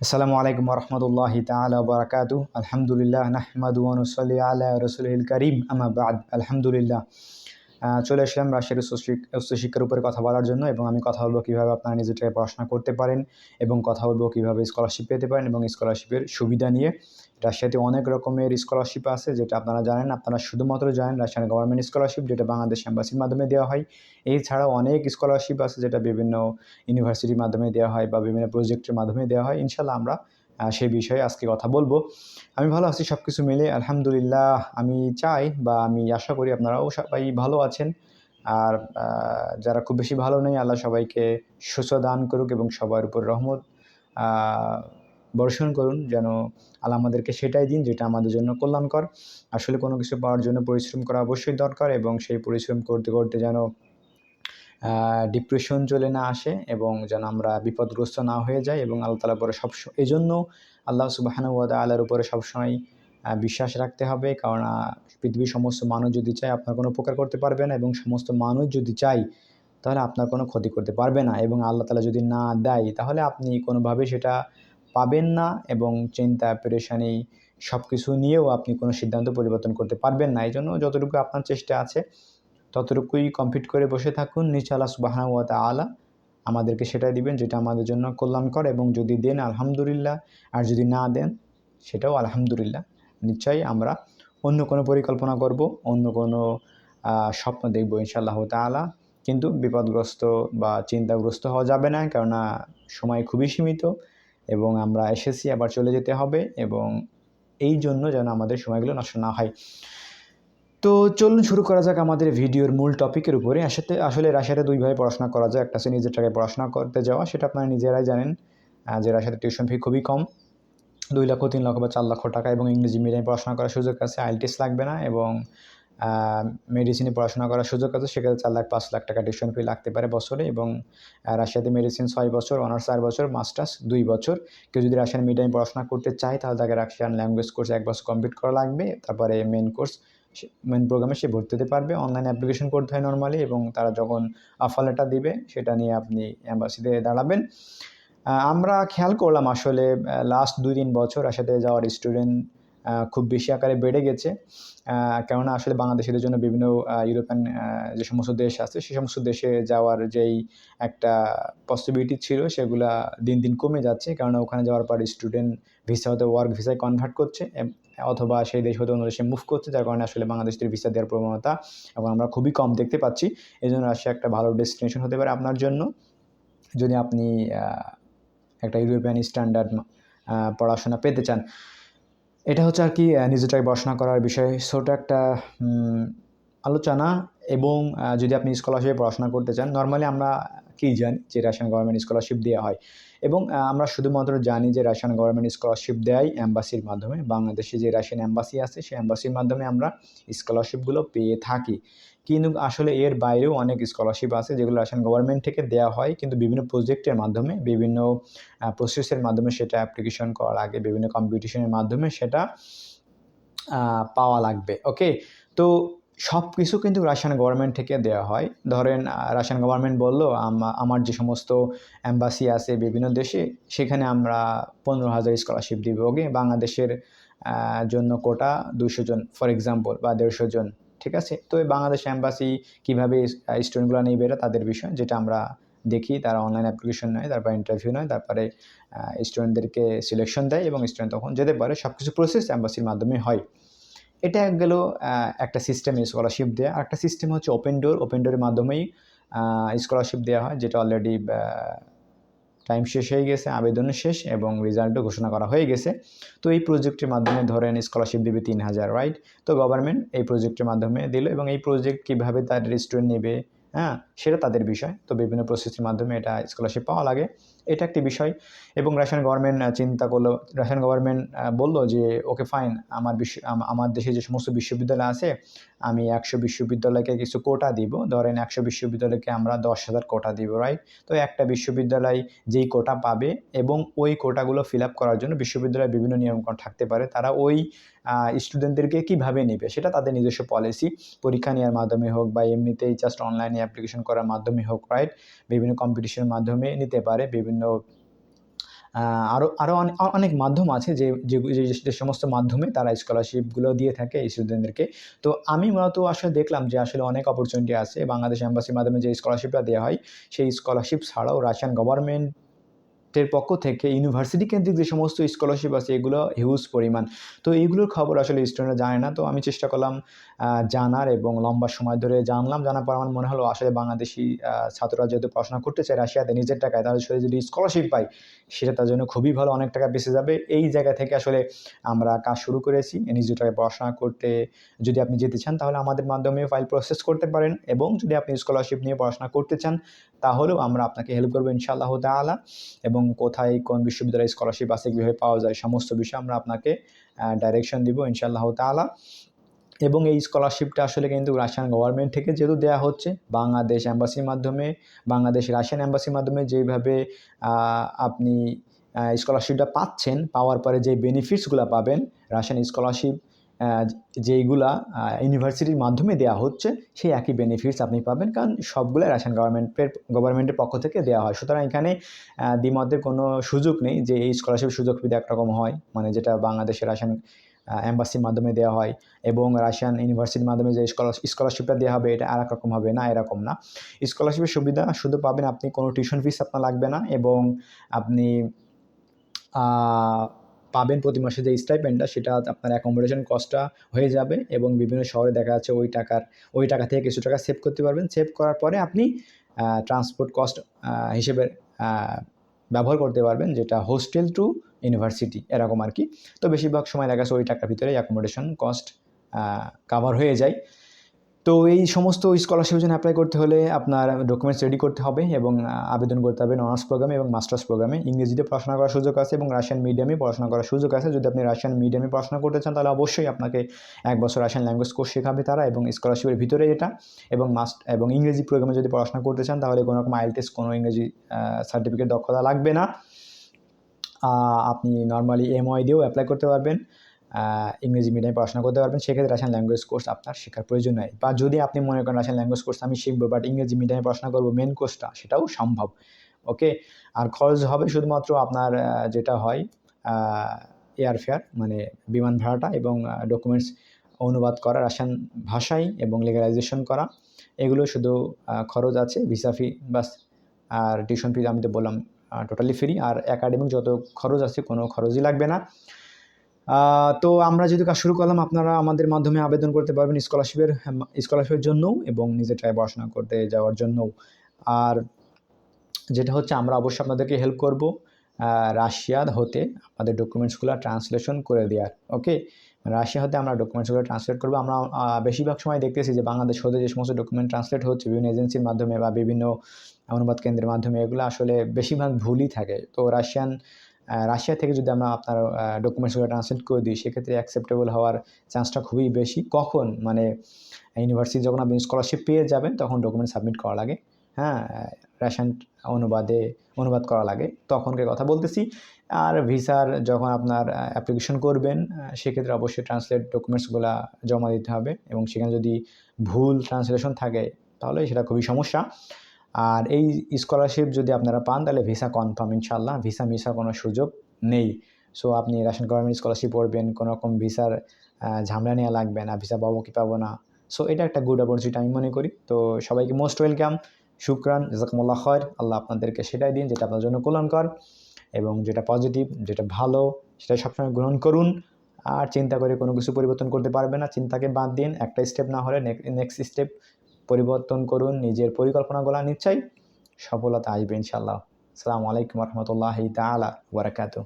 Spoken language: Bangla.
আসসালামু আলাইকুম রহমতুল্লাহ তালা বারাকাতু আলহামদুলিল্লাহ নাহমাদু অনুসলি আলা রসুল করিম আমা বাদ আলহামদুলিল্লাহ আহ, চলে রাজশাহীর উচ্চশিক- উচ্চশিক্ষার উপরে কথা বলার জন্য এবং আমি কথা বলব কীভাবে আপনারা নিজেটাকে পড়াশোনা করতে পারেন এবং কথা বলব কীভাবে স্কলারশিপ পেতে পারেন এবং স্কলারশিপের সুবিধা নিয়ে। রাজশাহীতে অনেক রকমের স্কলারশিপ আছে যেটা আপনারা জানেন, আপনারা শুধুমাত্র জানেন রাজশাহী গভর্নমেন্ট স্কলারশিপ যেটা বাংলাদেশ এম্বাসির মাধ্যমে দেওয়া হয়। এছাড়াও অনেক স্কলারশিপ আছে যেটা বিভিন্ন ইউনিভার্সিটির মাধ্যমে দেওয়া হয় বা বিভিন্ন প্রজেক্টের মাধ্যমে দেওয়া হয়। ইনশাল্লাহ আমরা সেই বিষয়ে আজকে কথা বলব। আমি ভালো আছি সব কিছু মিলে, আলহামদুলিল্লাহ। আমি চাই বা আমি আশা করি আপনারাও সবাই ভালো আছেন। আর যারা খুব বেশি ভালো নেই, আল্লাহ সবাইকে সুস্থ দান করুক এবং সবার উপর রহমত বর্ষণ করুন। যেন আল্লাহ আমাদেরকে সেটাই দিন যেটা আমাদের জন্য কল্যাণকর। আসলে কোনো কিছু পাওয়ার জন্য পরিশ্রম করা অবশ্যই দরকার এবং সেই পরিশ্রম করতে করতে যেন ডিপ্রেশন চলে না আসে এবং যেন আমরা বিপদগ্রস্ত না হয়ে যাই এবং আল্লাহ তালার উপরে সব এই জন্য আল্লাহ সুবাহানুয়াদ আল্লাহর উপরে সবসময় বিশ্বাস রাখতে হবে। কারণ পৃথিবীর সমস্ত মানুষ যদি চায় আপনার কোনো উপকার করতে পারবে না এবং সমস্ত মানুষ যদি চায়, তাহলে আপনার কোনো ক্ষতি করতে পারবে না এবং আল্লাহ তালা যদি না দেয়, তাহলে আপনি কোনোভাবে সেটা পাবেন না এবং চিন্তা, পেরেশানি সব কিছু নিয়েও আপনি কোনো সিদ্ধান্ত পরিবর্তন করতে পারবেন না। এই জন্য যতটুকু আপনার চেষ্টা আছে ততটুকুই কমপ্লিট করে বসে থাকুন। নিচে আল্লাহ সুবাহানা ওয়া তাআলা আমাদেরকে সেটাই দিবেন, যেটা আমাদের জন্য কল্যাণকর এবং যদি দেন, আলহামদুলিল্লাহ, আর যদি না দেন, সেটাও আলহামদুলিল্লাহ। নিশ্চয়ই আমরা অন্য কোনো পরিকল্পনা করব, অন্য কোনো স্বপ্ন দেখব ইনশাআল্লাহ তাআলা। কিন্তু বিপদগ্রস্ত বা চিন্তাগ্রস্ত হওয়া যাবে না, কেননা সময় খুবই সীমিত এবং আমরা এসেছি, আবার চলে যেতে হবে এবং এই জন্য যেন আমাদের সময়গুলো নষ্ট না হয়। তো চলুন শুরু করা যাক আমাদের ভিডিওর মূল টপিকের উপরে। আসলে আসলে রাশিয়াতে দুইভাবে পড়াশোনা করা যায়। একটা হচ্ছে নিজের টাকায় পড়াশোনা করতে যাওয়া, সেটা আপনারা নিজেরাই জানেন যে রাশিয়াতে টিউশন ফি খুবই কম। দুই লক্ষ, তিন লক্ষ বা চার লক্ষ টাকা এবং ইংরেজি মিডিয়ামে পড়াশোনা করার সুযোগ আছে আইএলটিএস লাগবে না এবং মেডিসিনে পড়াশোনা করার সুযোগ আছে, সেক্ষেত্রে চার লাখ, পাঁচ লাখ টাকা টিউশন ফি লাগতে পারে বছরে এবং রাশিয়াতে মেডিসিন ছয় বছর অনার্স চার বছর মাস্টার্স দুই বছর। কেউ যদি রাশিয়ান মিডিয়ামে পড়াশোনা করতে চায়, তাহলে তাকে রাশিয়ান ল্যাঙ্গুয়েজ কোর্স এক বছর কমপ্লিট করা লাগবে। তারপরে মেন কোর্স মেন প্রোগ্রামে সে ভর্তি হতে পারবে। অনলাইন অ্যাপ্লিকেশন করতে হয় নর্মালি এবং তারা যখন অফার লেটার দিবে, সেটা নিয়ে আপনি অ্যাম্বাসিতে দাঁড়াবেন। আমরা খেয়াল করলাম আসলে লাস্ট দুই তিন বছর আসলে যাওয়ার স্টুডেন্ট খুব বেশি আকারে বেড়ে গেছে। কেননা আসলে বাংলাদেশের জন্য বিভিন্ন ইউরোপিয়ান যে সমস্ত দেশ আছে, সে সমস্ত দেশে যাওয়ার যেই একটা পসিবিলিটি ছিল, সেগুলা দিন দিন কমে যাচ্ছে। কেননা ওখানে যাওয়ার পর স্টুডেন্ট ভিসা হতে ওয়ার্ক ভিসায় কনভার্ট করছে। অথবা সেই দেশ হতে অন্য দেশে মুভ করছে, যার কারণে আসলে বাংলাদেশের ভিসা দেওয়ার প্রবণতা এবং আমরা খুবই কম দেখতে পাচ্ছি। এই জন্য রাশিয়া একটা ভালো ডেস্টিনেশন হতে পারে আপনার জন্য। যদি আপনি একটা ইউরোপিয়ান স্ট্যান্ডার্ড পড়াশোনা পেতে চান। এটা হচ্ছে আর কি নিজেটাই পড়াশোনা করার বিষয়। ছোটো একটা আলোচনা এবং যদি আপনি স্কলারশিপে পড়াশোনা করতে চান নর্মালি আমরা কি জানি যে রাশিয়ান গভর্নমেন্ট স্কলারশিপ দেওয়া হয়? এবং আমরা শুধুমাত্র জানি যে রাশিয়ান গভর্নমেন্ট স্কলারশিপ দেয় অ্যাম্বাসির মাধ্যমে। বাংলাদেশে যে রাশিয়ান অ্যাম্বাসি আছে, সেই অ্যাম্বাসির মাধ্যমে আমরা স্কলারশিপগুলো পেয়ে থাকি। কিন্তু আসলে এর বাইরেও অনেক স্কলারশিপ আছে যেগুলো রাশিয়ান গভর্নমেন্ট থেকে দেওয়া হয়, কিন্তু বিভিন্ন প্রজেক্টের মাধ্যমে, বিভিন্ন প্রসেসের মাধ্যমে সেটা অ্যাপ্লিকেশন করার আগে বিভিন্ন কম্পিটিশনের মাধ্যমে সেটা পাওয়া লাগবে। ওকে তো সব কিছু কিন্তু রাশিয়ান গভর্নমেন্ট থেকে দেওয়া হয়। ধরেন রাশিয়ান গভর্নমেন্ট বলল, আমা- আমার যে সমস্ত অ্যাম্বাসি আছে বিভিন্ন দেশে, সেখানে আমরা পনেরো হাজার স্কলারশিপ দিব। ওকে? বাংলাদেশের জন্য কোটা দুশো জন ফর এক্সাম্পল বা দেড়শো জন। ঠিক আছে? তো এই বাংলাদেশ অ্যাম্বাসি কীভাবে স্টুডেন্টগুলো নিয়ে এটা তাদের বিষয়, যেটা আমরা দেখি। তারা অনলাইন অ্যাপ্লিকেশন নেয়, তারপর ইন্টারভিউ নেয়, তারপরে স্টুডেন্টদেরকে সিলেকশন দেয় এবং স্টুডেন্ট তখন যেতে পারে। সব কিছু প্রসেস অ্যাম্বাসির মাধ্যমে হয়। এটা গেল আহ, একটা সিস্টেম স্কলারশিপ দেওয়া আর একটা সিস্টেম হচ্ছে ওপেন ডোর ওপেন ডোরের মাধ্যমেই স্কলারশিপ দেওয়া হয় যেটা অলরেডি টাইম শেষ হয়ে গেছে আবেদন শেষ এবং রেজাল্টও ঘোষণা করা হয়ে গেছে। তো এই প্রজেক্টের মাধ্যমে ধরেন স্কলারশিপ দেবে তিন হাজার রাইট তো গভর্নমেন্ট এই প্রজেক্টের মাধ্যমে দিল এবং এই প্রজেক্ট কীভাবে তার স্টুডেন্ট নেবে হ্যাঁ সেটা তাদের বিষয়। তো বিভিন্ন প্রসেসের মাধ্যমে এটা স্কলারশিপ পাওয়া লাগে। এটা একটি বিষয়। এবং রাশিয়ান গভর্নমেন্ট চিন্তা করল রাশিয়ান গভর্নমেন্ট বলল যে, ওকে ফাইন আমার বিশ্ব আমার দেশে যে সমস্ত বিশ্ববিদ্যালয় আছে আমি একশো বিশ্ববিদ্যালয়কে কিছু কোটা দিব। ধরেন একশো বিশ্ববিদ্যালয়কে আমরা দশ হাজার কোটা দিব রাইট তো একটা বিশ্ববিদ্যালয় যেই কোটা পাবে এবং ওই কোটাগুলো ফিল আপ করার জন্য বিশ্ববিদ্যালয়ের বিভিন্ন নিয়মকানুন থাকতে পারে। তারা ওই স্টুডেন্টদেরকে কীভাবে নেবে সেটা তাদের নিজস্ব পলিসি পরীক্ষা নেওয়ার মাধ্যমে হোক বা এমনিতেই জাস্ট অনলাইনে অ্যাপ্লিকেশন করার মাধ্যমে হোক রাইট বিভিন্ন কম্পিটিশনের মাধ্যমে নিতে পারে। বিভিন্ন আরও আরও অনেক মাধ্যম আছে যে যে সমস্ত মাধ্যমে তারা স্কলারশিপগুলো দিয়ে থাকে এই স্টুডেন্টদেরকে তো আমি মূলত আসলে দেখলাম যে আসলে অনেক অপরচুনিটি আছে। বাংলাদেশ অ্যাম্বাসির মাধ্যমে যে স্কলারশিপটা দেওয়া হয়, সেই স্কলারশিপ ছাড়াও রাশিয়ান গভর্নমেন্টের পক্ষ থেকে ইউনিভার্সিটি কেন্দ্রিক যে সমস্ত স্কলারশিপ আছে, এগুলো হিউজ পরিমাণ। তো এইগুলোর খবর আসলে স্টুডেন্টরা জানে না। তো আমি চেষ্টা করলাম জানার এবং লম্বা সময় ধরে জানলাম। জানার পর আমার মনে হলো আসলে বাংলাদেশি ছাত্ররা যেহেতু পড়াশোনা করতে চায় রাশিয়াতে নিজের টাকায়, তাহলে সে যদি স্কলারশিপ পায়, সেটা তার জন্য খুবই ভালো অনেক টাকা বেঁচে যাবে। এই জায়গা থেকে আসলে আমরা কাজ শুরু করেছি। নিজের টাকায় পড়াশোনা করতে যদি আপনি যেতে চান, তাহলে আমাদের মাধ্যমে ফাইল প্রসেস করতে পারেন। এবং যদি আপনি স্কলারশিপ নিয়ে পড়াশোনা করতে চান, তাহলেও আমরা আপনাকে হেল্প করব ইনশাআল্লাহ তাআলা। এবং কোথায় কোন বিশ্ববিদ্যালয়ে স্কলারশিপ আছে কীভাবে পাওয়া যায় সমস্ত বিষয়ে আমরা আপনাকে ডাইরেকশন দিব ইনশাআল্লাহ তাআলা। এবং এই স্কলারশিপটা আসলে কিন্তু রাশিয়ান গভর্নমেন্ট থেকে যেহেতু দেওয়া হচ্ছে, বাংলাদেশ অ্যাম্বাসির মাধ্যমে, বাংলাদেশ রাশিয়ান অ্যাম্বাসির মাধ্যমে যেভাবে আপনি স্কলারশিপটা পাচ্ছেন, পাওয়ার পরে যে বেনিফিটসগুলো পাবেন, রাশিয়ান স্কলারশিপ যেইগুলা ইউনিভার্সিটির মাধ্যমে দেওয়া হচ্ছে, সেই একই বেনিফিটস আপনি পাবেন। কারণ সবগুলো রাশিয়ান গভর্নমেন্টের গভর্নমেন্টের পক্ষ থেকে দেওয়া হয়। সুতরাং এখানে দ্বিমতের কোনো সুযোগ নেই যে এই স্কলারশিপ সুযোগ সুবিধা একরকম হয়। মানে যেটা বাংলাদেশের রাশিয়ান অ্যাম্বাসির মাধ্যমে দেওয়া হয় এবং রাশিয়ান ইউনিভার্সিটির মাধ্যমে যে স্কলারশিপটা দেওয়া হবে, এটা আর রকম হবে না, এরকম না। স্কলারশিপের সুবিধা শুধু পাবেন আপনি কোনো টিউশন ফিস আপনার লাগবে না এবং আপনি পাবেন প্রতি মাসে যে স্টাইপেন্ডটা সেটা আপনার অ্যাকোমোডেশন কস্টটা হয়ে যাবে এবং বিভিন্ন শহরে দেখা যাচ্ছে ওই টাকার, ওই টাকা থেকে কিছু টাকা সেভ করতে পারবেন। সেভ করার পরে আপনি ট্রান্সপোর্ট কস্ট হিসেবে ব্যবহার করতে পারবেন, যেটা হোস্টেল টু ইউনিভার্সিটি এরকম আর কি। তো বেশিরভাগ সময় দেখা যাচ্ছে ওই টাকার ভিতরে অ্যাকোমোডেশন কস্ট কাভার হয়ে যায়। তো এই সমস্ত স্কলারশিপের জন্য অ্যাপ্লাই করতে হলে আপনার ডকুমেন্টস রেডি করতে হবে এবং আবেদন করতে হবে অনার্স প্রোগ্রামে এবং মাস্টার্স প্রোগ্রামে ইংরেজিতে পড়াশোনা করার সুযোগ আছে এবং রাশিয়ান মিডিয়ামে পড়াশোনা করার সুযোগ আছে। যদি আপনি রাশিয়ান মিডিয়ামে পড়াশোনা করতে চান, তাহলে অবশ্যই আপনাকে এক বছর রাশিয়ান ল্যাঙ্গুয়েজ কোর্স শেখাবে তারা এবং স্কলারশিপের ভিতরে এটা এবং মাস্ট এবং ইংরেজি প্রোগ্রামে যদি পড়াশোনা করতে চান, তাহলে কোনো রকম আইএলটিএস কোনো ইংরেজি সার্টিফিকেট দক্ষতা লাগবে না। আপনি নর্মালি এমওয়াই দিয়েও অ্যাপ্লাই করতে পারবেন। ইংরেজি মিডিয়ামে পড়াশোনা করতে পারবেন, সেক্ষেত্রে রাশিয়ান ল্যাঙ্গুয়েজ কোর্স আপনার শেখার প্রয়োজন নাই। বা যদি আপনি মনে করেন রাশিয়ান ল্যাঙ্গুয়েজ কোর্স আমি শিখব বাট ইংরেজি মিডিয়ামে পড়াশোনা করব মেন কোর্সটা সেটাও সম্ভব। ওকে আর খরচ হবে শুধুমাত্র আপনার যেটা হয় এয়ার ফেয়ার মানে বিমান ভাড়াটা এবং ডকুমেন্টস অনুবাদ করা রাশিয়ান ভাষায় এবং লেগালাইজেশন করা। এগুলো শুধু খরচ আছে ভিসা ফি বাস। আর টিউশন ফি আমি তো বললাম টোটালি ফ্রি আর একাডেমিক যত খরচ আছে, কোনো খরচই লাগবে না। তো আমরা যদি কাজ শুরু করলাম, আপনারা আমাদের মাধ্যমে আবেদন করতে পারবেন স্কলারশিপের স্কলারশিপের জন্যও এবং নিজের ট্রাই পড়াশোনা করতে যাওয়ার জন্যও। আর যেটা হচ্ছে, আমরা অবশ্যই আপনাদেরকে হেল্প করব রাশিয়া হতে। আপনাদের ডকুমেন্টসগুলো ট্রান্সলেশন করে দেওয়ার ওকে রাশিয়া হতে আমরা ডকুমেন্টসগুলো ট্রান্সলেট করব। আমরা বেশিরভাগ সময় দেখতেছি যে বাংলাদেশ হতে যে সমস্ত ডকুমেন্ট ট্রান্সলেট হচ্ছে, বিভিন্ন এজেন্সির মাধ্যমে বা বিভিন্ন অনুবাদ কেন্দ্রের মাধ্যমে, এগুলো আসলে বেশিরভাগ ভুলই থাকে। তো রাশিয়ান রাশিয়া থেকে যদি আমরা আপনার ডকুমেন্টসগুলো ট্রান্সলেট করে দিই, সেক্ষেত্রে অ্যাকসেপ্টেবল হওয়ার চান্সটা খুবই বেশি। কখন? মানে ইউনিভার্সিটি যখন আপনি স্কলারশিপ পেয়ে যাবেন, তখন ডকুমেন্ট সাবমিট করা লাগে। হ্যাঁ রাশিয়ান অনুবাদে অনুবাদ করা লাগে। তখনকার কথা বলতেছি। আর ভিসার যখন আপনার অ্যাপ্লিকেশন করবেন সেক্ষেত্রে অবশ্যই ট্রান্সলেট ডকুমেন্টসগুলো জমা দিতে হবে। এবং সেখানে যদি ভুল ট্রান্সলেশন থাকে, তাহলে সেটা খুবই সমস্যা। আর এই স্কলারশিপ যদি আপনারা পান, তাহলে ভিসা কনফার্ম ইনশাল্লাহ ভিসা মিসার কোনো সুযোগ নেই। সো আপনি রাশিয়ান গভর্নমেন্ট স্কলারশিপ পড়বেন, কোনো রকম ভিসার ঝামেলা নেওয়া লাগবে না ভিসা পাবো কি পাবো না। সো এটা একটা গুড অপরচুনিটি আমি মনে করি। তো, সবাইকে মোস্ট ওয়েলকাম শুক্রান, জাজাকুমুল্লাহ খয়ের আল্লাহ আপনাদেরকে সেটাই দিন যেটা আপনার জন্য কল্যাণকর এবং যেটা পজিটিভ যেটা ভালো, সেটা সবসময় গ্রহণ করুন। আর চিন্তা করে কোনো কিছু পরিবর্তন করতে পারবে না। চিন্তাকে বাদ দিন, একটা স্টেপ না হলে নেক্সট স্টেপ পরিবর্তন করুন নিজের পরিকল্পনাগুলো নিশ্চয়ই সফলতা আসবে ইনশাল্লাহ আসসালামু আলাইকুম রহমতুল্লাহি তালা ওবরাকাতু